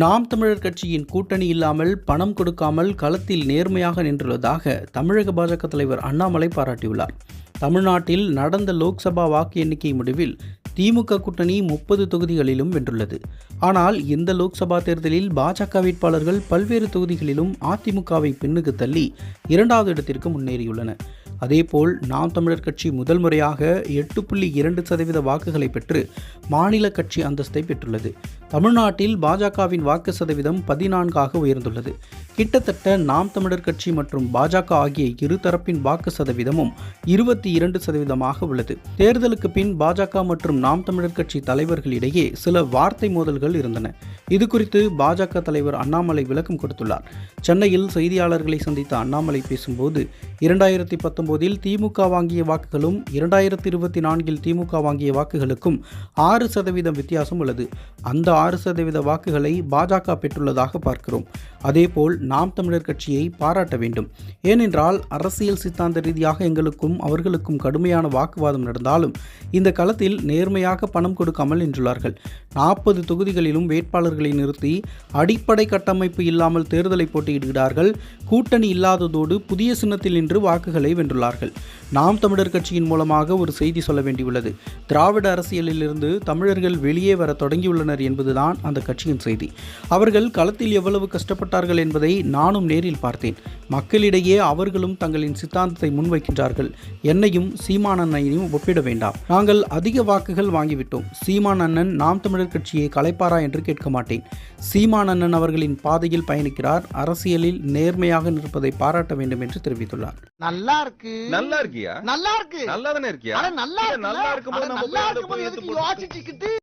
நாம் தமிழர் கட்சியின் கூட்டணி இல்லாமல் பணம் கொடுக்காமல் களத்தில் நேர்மையாக நின்றுள்ளதாக தமிழக பாஜக தலைவர் அண்ணாமலை பாராட்டியுள்ளார். தமிழ்நாட்டில் நடந்த லோக்சபா வாக்கு எண்ணிக்கை முடிவில் திமுக கூட்டணி முப்பது தொகுதிகளிலும் வென்றுள்ளது. ஆனால் இந்த லோக்சபா தேர்தலில் பாஜக வேட்பாளர்கள் பல்வேறு தொகுதிகளிலும் அதிமுகவை பின்னுக்கு தள்ளி இரண்டாவது இடத்திற்கு முன்னேறியுள்ளன. அதேபோல் நாம் தமிழர் கட்சி முதல் முறையாக எட்டு புள்ளி இரண்டு சதவீத வாக்குகளை பெற்று மாநில கட்சி அந்தஸ்தை பெற்றுள்ளது. தமிழ்நாட்டில் பாஜகவின் வாக்கு சதவீதம் பதினான்காக உயர்ந்துள்ளது. கிட்டத்தட்ட நாம் தமிழர் கட்சி மற்றும் பாஜக ஆகிய இரு தரப்பின் வாக்கு சதவீதமும் இருபத்தி இரண்டு சதவீதமாக உள்ளது. தேர்தலுக்கு பின் பாஜக மற்றும் நாம் தமிழர் கட்சி தலைவர்களிடையே சில வார்த்தை மோதல்கள் இருந்தன. இது குறித்து பாஜக தலைவர் அண்ணாமலை விளக்கம் கொடுத்துள்ளார். சென்னையில் செய்தியாளர்களை சந்தித்த அண்ணாமலை பேசும்போது இரண்டாயிரத்தி பத்தொன்பதில் திமுக வாங்கிய வாக்குகளும் இரண்டாயிரத்தி இருபத்தி நான்கில் திமுக வாங்கிய வாக்குகளுக்கும் ஆறு சதவீதம் வித்தியாசம் உள்ளது. அந்த ஆறு சதவீத வாக்குகளை பாஜக பெற்றுள்ளதாக பார்க்கிறோம். அதேபோல் நாம் தமிழர் கட்சியை பாராட்ட வேண்டும். ஏனென்றால் அரசியல் சித்தாந்த ரீதியாக எங்களுக்கும் அவர்களுக்கும் கடுமையான வாக்குவாதம் நடந்தாலும் இந்த களத்தில் நேர்மையாக பணம் கொடுக்காமல் நின்றுள்ளார்கள். நாற்பது தொகுதிகளிலும் வேட்பாளர்களை நிறுத்தி அடிப்படை கட்டமைப்பு இல்லாமல் தேர்தலை போட்டியிடுகிறார்கள். கூட்டணி இல்லாததோடு புதிய சின்னத்தில் நின்று வாக்குகளை வென்றுள்ளார்கள். நாம் தமிழர் கட்சியின் மூலமாக ஒரு செய்தி சொல்ல வேண்டியுள்ளது. திராவிட அரசியலிலிருந்து தமிழர்கள் வெளியே வர தொடங்கியுள்ளனர் என்பதுதான் அந்த கட்சியின் செய்தி. அவர்கள் களத்தில் எவ்வளவு கஷ்டப்பட்டு கஷ்டப்பட்டார்கள் என்பதை நானும் நேரில் பார்த்தேன். மக்களிடையே அவர்களும் தங்களின் சித்தாந்தத்தை முன்வைக்கின்றார்கள். என்னையும் சீமான் அண்ணனையும் ஒப்பிட வேண்டாம். நாங்கள் அதிக வாக்குகள் வாங்கிவிட்டோம். சீமான் அண்ணன் நாம் தமிழர் கட்சியை கலைப்பாரா என்று கேட்க மாட்டேன். சீமான் அண்ணன் அவர்களின் பாதையில் பயணிக்கிறார். அரசியலில் நேர்மையாக நிற்பதை பாராட்ட வேண்டும் என்று தெரிவித்துள்ளார். நல்லா இருக்கு. நல்லா இருக்கியா? நல்லா இருக்கு. நல்லா தானே இருக்கியா? அட நல்லா நல்லா இருக்கும்போது